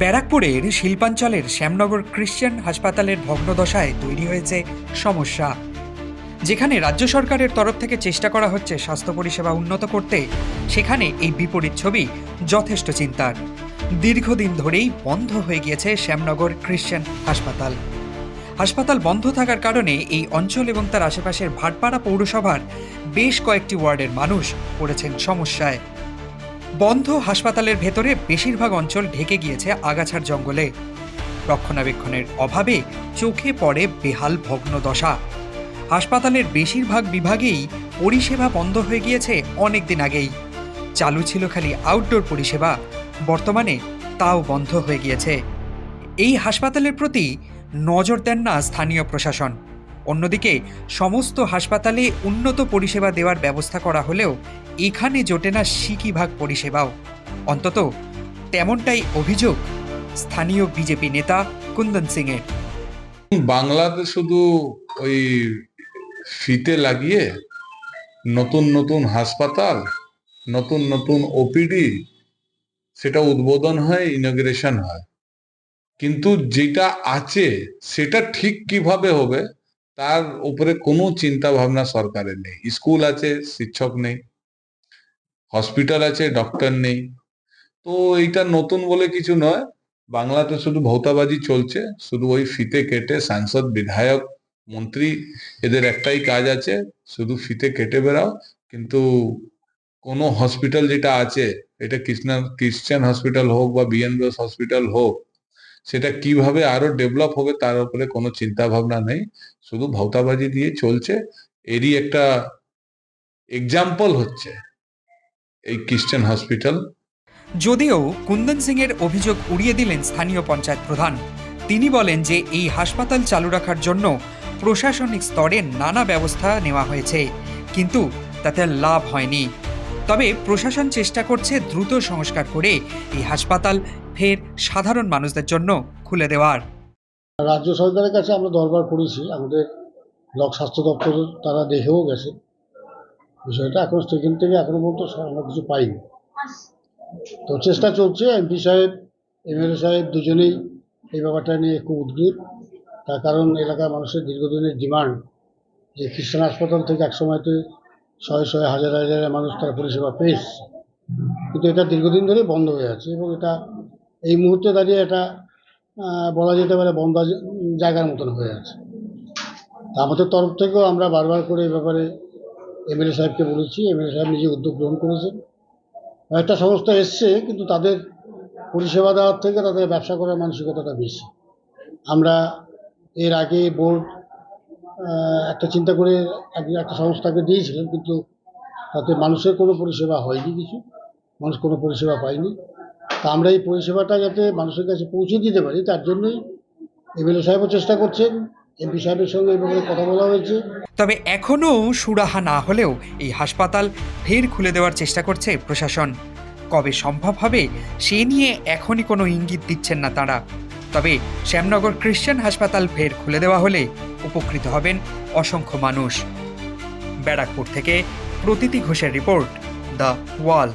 ব্যারাকপুরের শিল্পাঞ্চলের শ্যামনগর ক্রিশ্চিয়ান হাসপাতালের ভগ্নদশায় তৈরি হয়েছে সমস্যা, যেখানে রাজ্য সরকারের তরফ থেকে চেষ্টা করা হচ্ছে স্বাস্থ্য পরিষেবা উন্নত করতে। সেখানে এই বিপরীত ছবি যথেষ্ট চিন্তার। দীর্ঘদিন ধরেই বন্ধ হয়ে গিয়েছে শ্যামনগর ক্রিশ্চিয়ান হাসপাতাল। হাসপাতাল বন্ধ থাকার কারণে এই অঞ্চল এবং তার আশেপাশের ভাটপাড়া পৌরসভার বেশ কয়েকটি ওয়ার্ডের মানুষ পড়েছেন সমস্যায়। বন্ধ হাসপাতালের ভেতরে বেশিরভাগ অঞ্চল ঢেকে গিয়েছে আগাছার জঙ্গলে। রক্ষণাবেক্ষণের অভাবে চোখে পড়ে বেহাল ভগ্ন দশা। হাসপাতালের বেশিরভাগ বিভাগেই পরিষেবা বন্ধ হয়ে গিয়েছে অনেক দিন আগেই। চালু ছিল খালি আউটডোর পরিষেবা, বর্তমানে তাও বন্ধ হয়ে গিয়েছে। এই হাসপাতালের প্রতি নজর দেন না স্থানীয় প্রশাসন। অন্যদিকে, সমস্ত হাসপাতালে উন্নত পরিষেবা দেওয়ার ব্যবস্থা করা হলেও এখানে জোটে না সিকিভাগ পরিষেবাও। অন্তত তেমনটাই অভিযোগ স্থানীয় বিজেপি নেতা কুন্দন সিংয়ের। বাংলাতে শুধু ওই ফিতে লাগিয়ে নতুন নতুন হাসপাতাল, নতুন নতুন ওপিডি সেটা উদ্বোধন হয় ইনগ্রেশন হয়। কিন্তু যেটা আছে, সেটা ঠিক কীভাবে হবে তার উপরে কোনো চিন্তা ভাবনা সরকারের নেই। স্কুল আছে, শিক্ষক নেই, হসপিটাল আছে, ডক্টর নেই। তো এইটা নতুন বলে কিছু নয়। বাংলাতে শুধু ভৌতাবাজি চলছে, শুধু ওই ফিতে কেটে সাংসদ, বিধায়ক, মন্ত্রী এদের একটাই কাজ আছে, শুধু ফিতে কেটে বেড়াও। কিন্তু কোনো হসপিটাল যেটা আছে, এটা কৃষ্ণা, ক্রিশ্চিয়ান হসপিটাল হোক বা বিএনবিএস হসপিটাল হোক সেটা কীভাবে আরও ডেভেলপ হবে তার উপরে কোনো চিন্তা ভাবনা নেই। শুধু ভৌতাবাজি দিয়ে চলছে। এরই একটা এক্সাম্পল হচ্ছে এই ক্রিশ্চিয়ান হসপিটাল যদিও কুন্দন সিংয়ের অভিযোগ উড়িয়ে দিলেন স্থানীয় পঞ্চায়েত প্রধান। তিনি বলেন যে এই হাসপাতাল চালু রাখার জন্য প্রশাসনিক স্তরে নানা ব্যবস্থা নেওয়া হয়েছে। কিন্তু তাতে লাভ হয়নি। তবে প্রশাসন চেষ্টা করছে দ্রুত সংস্কার করে এই হাসপাতাল ফের সাধারণ মানুষদের জন্য খুলে দেওয়ার। রাজ্য সরকারের কাছে আমরা দরবার করেছি, আমাদের ব্লক স্বাস্থ্য দপ্তর তারা দেখেও গেছে। বিষয়টা এখন সেখান থেকে এখনও পর্যন্ত আমরা কিছু পাইনি। তো চেষ্টা চলছে এমপি সাহেব এমএলএ সাহেব দুজনেই এই ব্যাপারটা নিয়ে খুব উদ্গ্রীব। তার কারণ এলাকার মানুষের দীর্ঘদিনের ডিমান্ড যে খ্রিস্টান হাসপাতাল থেকে একসময়তে শয়ে শয়ে হাজার হাজার মানুষ তারা পরিষেবা পেয়েছে। কিন্তু এটা দীর্ঘদিন ধরে বন্ধ হয়ে আছে এবং এটা এই মুহূর্তে দাঁড়িয়ে এটা বলা যেতে পারে বন্ধ জায়গার মতন হয়ে আছে। আমাদের তরফ থেকেও আমরা বারবার করে এই ব্যাপারে এমএলএ সাহেবকে বলেছি, এমএলএ সাহেব নিজে উদ্যোগ গ্রহণ করেছেন। একটা সংস্থা এসছে, কিন্তু তাদের পরিষেবা দেওয়ার থেকে তাদের ব্যবসা করার মানসিকতাটা বেশি। আমরা এর আগে বোর্ড একটা চিন্তা করে এক- একটা সংস্থাকে দিয়েছিলেন, কিন্তু তাতে মানুষের কোনো পরিষেবা হয়নি কিছু। মানুষ কোনো পরিষেবা পায়নি। তা আমরা এই পরিষেবাটা যাতে মানুষের কাছে পৌঁছে দিতে পারি, তার জন্যই এমএলএ সাহেবও চেষ্টা করছেন, এমপি সাহেবের সঙ্গে এই ব্যাপারে কথা বলা হয়েছে। তবে এখনও সুরাহা না হলেও এই হাসপাতাল ফের খুলে দেওয়ার চেষ্টা করছে প্রশাসন। কবে সম্ভব হবে সে নিয়ে এখনই কোনো ইঙ্গিত দিচ্ছেন না তারা। তবে শ্যামনগর ক্রিশ্চিয়ান হাসপাতাল ফের খুলে দেওয়া হলে উপকৃত হবেন অসংখ্য মানুষ। ব্যারাকপুর থেকে প্রতীতি ঘোষের রিপোর্ট দ্য ওয়াল।